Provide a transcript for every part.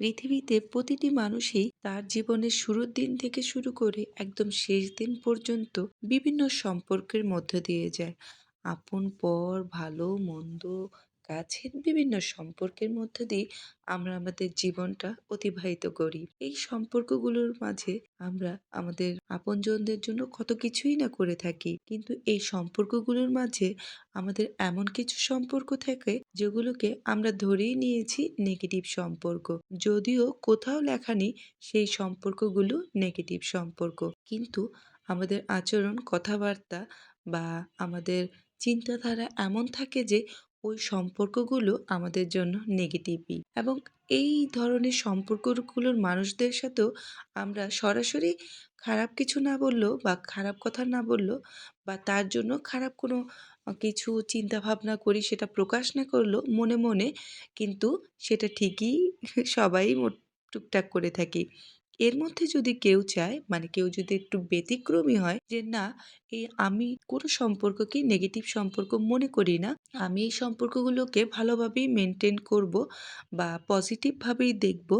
পৃথিবীতে প্রতিটি মানুষই তার জীবনের শুরুর দিন থেকে শুরু করে একদম শেষ দিন পর্যন্ত বিভিন্ন সম্পর্কের মধ্য দিয়ে যায়। আপন পর, ভালো মন্দ, কাছের বিভিন্ন সম্পর্কের মধ্য দিয়ে আমরা আমাদের জীবনটা অতিবাহিত করি। এই সম্পর্কগুলোর মাঝে আমরা আমাদের আপনজনদের জন্য কত কিছুই না করে থাকি। কিন্তু এই সম্পর্কগুলোর মাঝে আমাদের এমন কিছু সম্পর্ক থাকে যেগুলোকে আমরা ধরেই নিয়েছি নেগেটিভ সম্পর্ক। যদিও কোথাও লেখা নেই সেই সম্পর্কগুলো নেগেটিভ সম্পর্ক। কিন্তু আমাদের আচরণ, কথাবার্তা বা আমাদের চিন্তাধারা এমন থাকে যে ওই সম্পর্কগুলো আমাদের জন্য নেগেটিভই এবং এই ধরনের সম্পর্কগুলোর মানুষদের সাথেও আমরা সরাসরি খারাপ কিছু না বললেও বা খারাপ কথা না বললেও বা তার জন্য খারাপ কোনো কিছু চিন্তাভাবনা করি সেটা প্রকাশ না করলেও মনে, মনে কিন্তু সেটা ঠিকই সবাই টুকটাক করে থাকি। এর মধ্যে যদি কেউ চায় মানে কেউ যদি একটু ব্যতিক্রমী হয় যে, না, এই আমি কোনো সম্পর্ককেই নেগেটিভ সম্পর্ক মনে করি না। আমি এই সম্পর্কগুলোকে ভালোভাবেই মেনটেন করব বা পজিটিভভাবেই দেখব।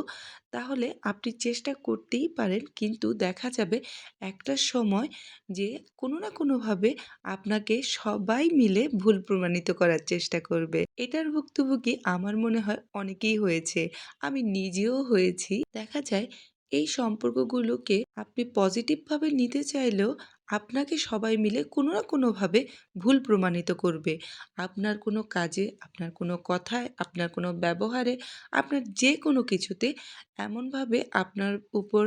তাহলে আপনি চেষ্টা করতেই পারেন কিন্তু দেখা যাবে একটা সময় যে, কোনো না কোনোভাবে আপনাকে সবাই মিলে ভুল প্রমাণিত করার চেষ্টা করবে। এটার ভুক্তভোগী আমার মনে হয় অনেকেই হয়েছে। আমি নিজেও হয়েছি। দেখা যায় এই সম্পর্কগুলোকে আপনি পজিটিভভাবে নিতে চাইলেও আপনাকে সবাই মিলে কোনো না কোনোভাবে ভুল প্রমাণিত করবে। আপনার কোনো কাজে, আপনার কোনো কথায়, আপনার কোনো ব্যবহারে, আপনার যে কোনো কিছুতে এমনভাবে আপনার উপর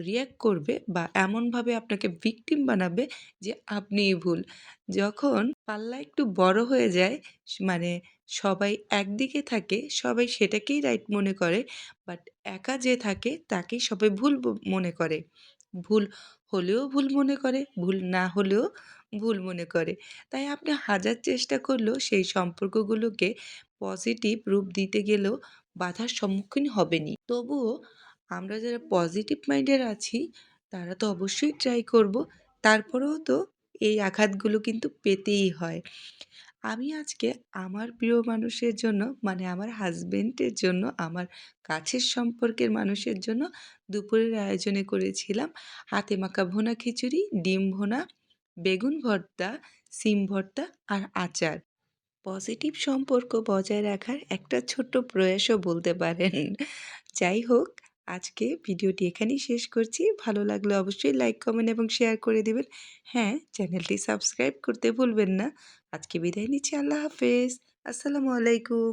রিঅ্যাক্ট করবে বা এমনভাবে আপনাকে ভিকটিম বানাবে যে আপনিই ভুল। যখন পাল্লা একটু বড় হয়ে যায় মানে সবাই একদিকে থাকে, সবাই সেটাকেই রাইট মনে করে। বাট একা যে থাকে তাকেই সবাই ভুল মনে করে। ভুল হলেও ভুল মনে করে, ভুল না হলেও ভুল মনে করে। তাই আপনি হাজার চেষ্টা করলেও সেই সম্পর্কগুলোকে পজিটিভ রূপ দিতে গেলেও বাধার সম্মুখীন হবেনি তবুও আমরা যারা পজিটিভ মাইন্ডের আছি তারা তো অবশ্যই ট্রাই করব। তারপরেও তো এই আঘাতগুলো কিন্তু পেতেই হয়। আমি আজকে আমার প্রিয় মানুষের জন্য মানে আমার হাজবেন্ডের জন্য, আমার কাছের সম্পর্কের মানুষের জন্য দুপুরের আয়োজনে করেছিলাম হাতে মাখা ভোনা খিচুড়ি, ডিম ভোনা বেগুন ভর্তা, সিম ভর্তা আর আচার। পজিটিভ সম্পর্ক বজায় রাখার একটা ছোট্ট প্রয়াসও বলতে পারেন। যাই হোক আজকে ভিডিওটি এখানেই শেষ করছি। ভালো লাগলে অবশ্যই লাইক, কমেন্ট এবং শেয়ার করে দেবেন হ্যাঁ, চ্যানেলটি সাবস্ক্রাইব করতে ভুলবেন না। আজকে বিদায় নিচ্ছি। আল্লাহ হাফেজ। আসসালামু আলাইকুম।